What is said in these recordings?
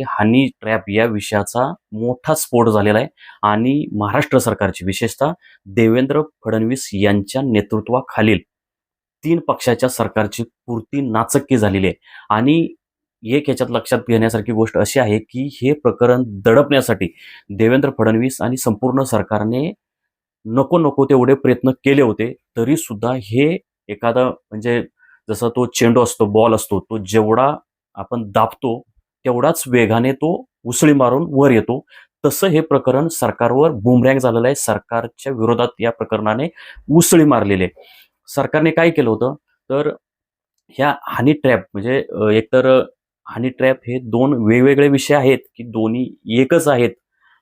की honey trap या विषयाचा मोठा स्फोट झालेला आहे. आणि महाराष्ट्र सरकारची विशेषतः देवेंद्र फडणवीस यांच्या नेतृत्वाखालील तीन पक्षाच्या सरकारची पूर्ती नाचक्की झालेली आहे. आणि एक याच्यात लक्षात घेण्यासारखी गोष्ट अशी आहे की हे प्रकरण दडपण्यासाठी देवेंद्र फडणवीस आणि संपूर्ण सरकारने नको नको तेवढे प्रयत्न केले होते तरी सुद्धा हे एखादा म्हणजे जसा तो चेंडू असतो बॉल असतो तो जेवढा आपण दाबतो तेवढाच वेगाने तो उसळी मारून वर येतो. तसं हे प्रकरण सरकारवर बुमरँग झालेलं आहे. सरकारच्या विरोधात या प्रकरणाने उसळी मारलेली आहे. सरकारने काय केलं होतं? तर ह्या हानी ट्रॅप म्हणजे एकतर हानी ट्रॅप हे दोन वेगवेगळे विषय आहेत की दोन्ही एकच आहेत.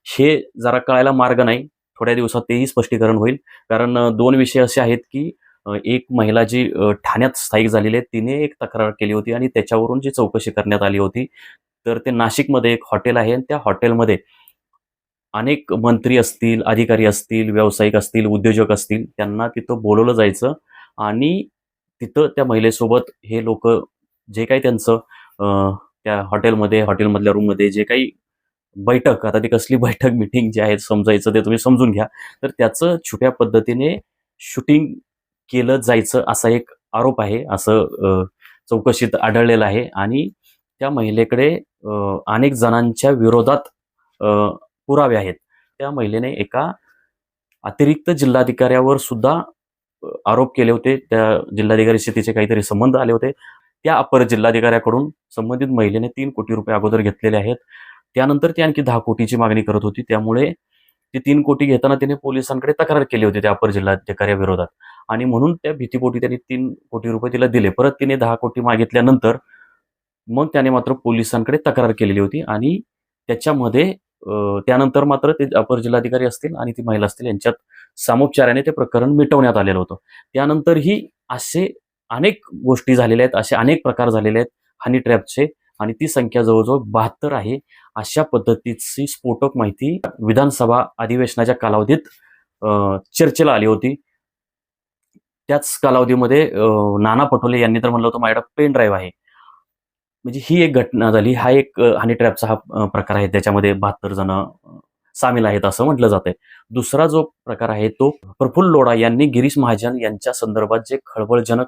हे जरा कळायला मार्ग नाही. थोड्या दिवसात तेही स्पष्टीकरण होईल. कारण दोन विषय असे आहेत की एक महिला जी ठाण्यात स्थायिक झालेली आहे तिने एक तक्रार केली होती आणि त्याच्यावरून जी चौकशी करण्यात आली होती तर ते नाशिकमध्ये एक हॉटेल आहे आणि त्या हॉटेलमध्ये अनेक मंत्री असतील अधिकारी असतील व्यावसायिक असतील उद्योजक असतील त्यांना तिथं बोलवलं जायचं आणि तिथं त्या महिलेसोबत हे लोक जे काही त्यांचं त्या हॉटेलमध्ये हॉटेलमधल्या रूममध्ये जे काही बैठक आता ती कसली बैठक मिटिंग जे आहे समजायचं ते तुम्ही समजून घ्या. तर त्याचं छुप्या पद्धतीने शूटिंग केलं जायचं असा एक आरोप आहे असं चौकशीत आढळलेलं आहे आणि त्या महिलेकडे अनेक जणांच्या विरोधात पुरावे आहेत. त्या महिलेने एका अतिरिक्त जिल्हाधिकाऱ्यावर सुद्धा आरोप केले होते. त्या जिल्हाधिकारीशी तिचे काहीतरी संबंध आले होते. त्या अपर जिल्हाधिकाऱ्याकडून संबंधित महिलेने तीन कोटी रुपये अगोदर घेतलेले आहेत. त्यानंतर ती आणखी दहा कोटीची मागणी करत होती. त्यामुळे ती तीन कोटी घेताना तिने पोलिसांकडे तक्रार केली होती त्या अपर जिल्हाधिकाऱ्याविरोधात आणि म्हणून त्या भीतीपोटी त्यांनी तीन कोटी रुपये तिला दिले. परत तिने दहा कोटी मागितल्यानंतर मग त्याने मात्र पोलिसांकडे तक्रार केलेली होती आणि त्याच्यामध्ये त्यानंतर मात्र ते अपर जिल्हाधिकारी असतील आणि ती महिला असतील यांच्यात सामोपचाराने ते प्रकरण मिटवण्यात आलेलं होतं. त्यानंतरही असे अनेक गोष्टी झालेल्या आहेत असे अनेक प्रकार झालेले आहेत हनी ट्रॅपचे आणि ती संख्या जवळजवळ बहात्तर आहे. अशा पद्धतीची स्फोटक माहिती विधानसभा अधिवेशनाच्या कालावधीत चर्चेला आली होती. त्याच कालावधीमध्ये नाना पटोले यांनी तर म्हणलं होतं माझ्याकडे पेन ड्राईव्ह आहे. म्हणजे ही एक घटना झाली. हा एक हनी ट्रॅपचा हा प्रकार आहे. त्याच्यामध्ये बहात्तर जण सामील आहेत असं म्हटलं जात आहे दुसरा जो प्रकार आहे तो प्रफुल्ल लोढा यांनी गिरीश महाजन यांच्या संदर्भात जे खळबळजनक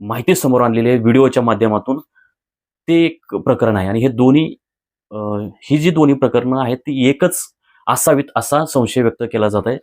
माहिती समोर आणलेली आहे व्हिडिओच्या माध्यमातून ते एक प्रकरण आहे. आणि हे दोन्ही ही जी दोन्ही प्रकरणं आहेत ती एकच असावीत असा संशय व्यक्त केला जात आहे